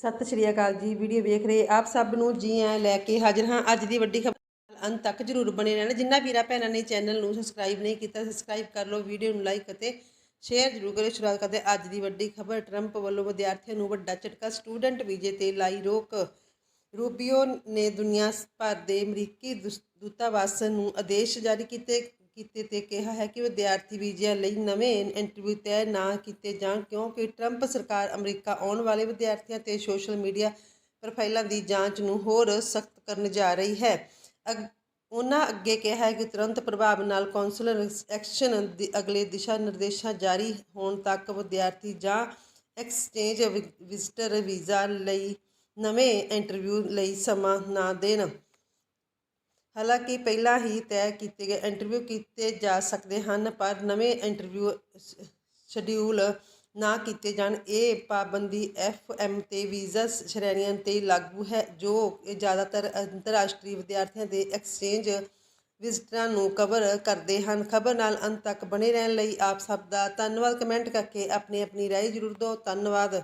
ਸਤਿ ਸ਼੍ਰੀ ਅਕਾਲ ਜੀ, ਵੀਡੀਓ ਵੇਖ ਰਹੇ ਆਪ ਸਭ ਨੂੰ ਜੀ ਆਇਆਂ ਲੈ ਕੇ ਹਾਜ਼ਰ ਹਾਂ। ਅੱਜ ਦੀ ਵੱਡੀ ਖਬਰ ਅੰਤ ਤੱਕ ਜਰੂਰ ਬਣੇ ਰਹਿਣਾ। ਜਿੰਨਾ ਵੀਰਾ ਭੈਣਾਂ ਨੇ ਚੈਨਲ ਨੂੰ ਸਬਸਕ੍ਰਾਈਬ ਨਹੀਂ ਕੀਤਾ ਸਬਸਕ੍ਰਾਈਬ ਕਰ ਲਓ, ਵੀਡੀਓ ਨੂੰ ਲਾਈਕ ਅਤੇ ਸ਼ੇਅਰ ਜਰੂਰ ਕਰਿਓ। ਸ਼ੁਰੂਆਤ ਕਰਦੇ ਅੱਜ ਦੀ ਵੱਡੀ ਖਬਰ। ਟਰੰਪ ਵੱਲੋਂ ਵਿਦਿਆਰਥੀਆਂ ਨੂੰ ਵੱਡਾ ਝਟਕਾ ਸਟੂਡੈਂਟ ਵੀਜ਼ੇ ਤੇ ਲਾਈ ਰੋਕ। ਰੂਬੀਓ ਨੇ ਦੁਨੀਆ ਭਰ ਦੇ ਅਮਰੀਕੀ ਦੁਸ- ਦੂਤਾਵਾਸ ਨੂੰ ਆਦੇਸ਼ ਜਾਰੀ ਕੀਤੇ। ਕੀਤੇ ਤੇ ਕਿਹਾ ਹੈ ਕਿ ਵਿਦਿਆਰਥੀ ਵੀਜ਼ਿਆਂ ਲਈ ਨਵੇਂ ਇੰਟਰਵਿਊ ਤੈਅ ਨਾ ਕੀਤੇ ਜਾਣ, ਕਿਉਂਕਿ ਟਰੰਪ ਸਰਕਾਰ ਅਮਰੀਕਾ ਆਉਣ ਵਾਲੇ ਵਿਦਿਆਰਥੀਆਂ ਤੇ ਸੋਸ਼ਲ ਮੀਡੀਆ ਪ੍ਰੋਫਾਈਲਾਂ ਦੀ ਜਾਂਚ ਨੂੰ ਹੋਰ ਸਖਤ ਕਰਨ ਜਾ ਰਹੀ ਹੈ। ਅਗ- ਉਹਨਾਂ ਅੱਗੇ ਕਿਹਾ ਹੈ ਕਿ ਤੁਰੰਤ ਪ੍ਰਭਾਵ ਨਾਲ ਕੌਂਸਲਰ ਐਕਸ਼ਨ ਦੀ ਅਗਲੇ ਦਿਸ਼ਾ ਨਿਰਦੇਸ਼ਾਂ ਜਾਰੀ ਹੋਣ ਤੱਕ ਵਿਦਿਆਰਥੀ ਜਾਂ ਐਕਸਚੇਂਜ ਵਿਜ਼ਟਰ ਵੀਜ਼ਾ ਲਈ ਨਵੇਂ ਇੰਟਰਵਿਊ ਲਈ ਸਮਾਂ ਨਾ ਦੇਣ। ਹਾਲਾਂਕਿ ਪਹਿਲਾਂ ਹੀ ਤੈਅ ਕੀਤੇ ਗਏ ਇੰਟਰਵਿਊ ਕੀਤੇ ਜਾ ਸਕਦੇ ਹਨ, ਪਰ ਨਵੇਂ ਇੰਟਰਵਿਊ ਸ਼ਡਿਊਲ ਨਾ ਕੀਤੇ ਜਾਣ। ਇਹ ਪਾਬੰਦੀ ਐਫ ਐਮ ਤੇ ਵੀਜ਼ਾ ਸ਼੍ਰੇਣੀਆਂ ਤੇ ਲਾਗੂ ਹੈ, ਜੋ ਜ਼ਿਆਦਾਤਰ ਅੰਤਰਰਾਸ਼ਟਰੀ ਵਿਦਿਆਰਥੀਆਂ ਦੇ ਐਕਸਚੇਂਜ ਵਿਜ਼ਟਰਾਂ ਨੂੰ ਕਵਰ ਕਰਦੇ ਹਨ। ਖਬਰ ਨਾਲ ਅੰਤ ਤੱਕ ਬਣੇ ਰਹਿਣ ਲਈ ਆਪ ਸਭ ਦਾ ਧੰਨਵਾਦ। ਕਮੈਂਟ ਕਰਕੇ ਆਪਣੀ ਆਪਣੀ ਰਾਏ ਜ਼ਰੂਰ ਦਿਓ। ਧੰਨਵਾਦ।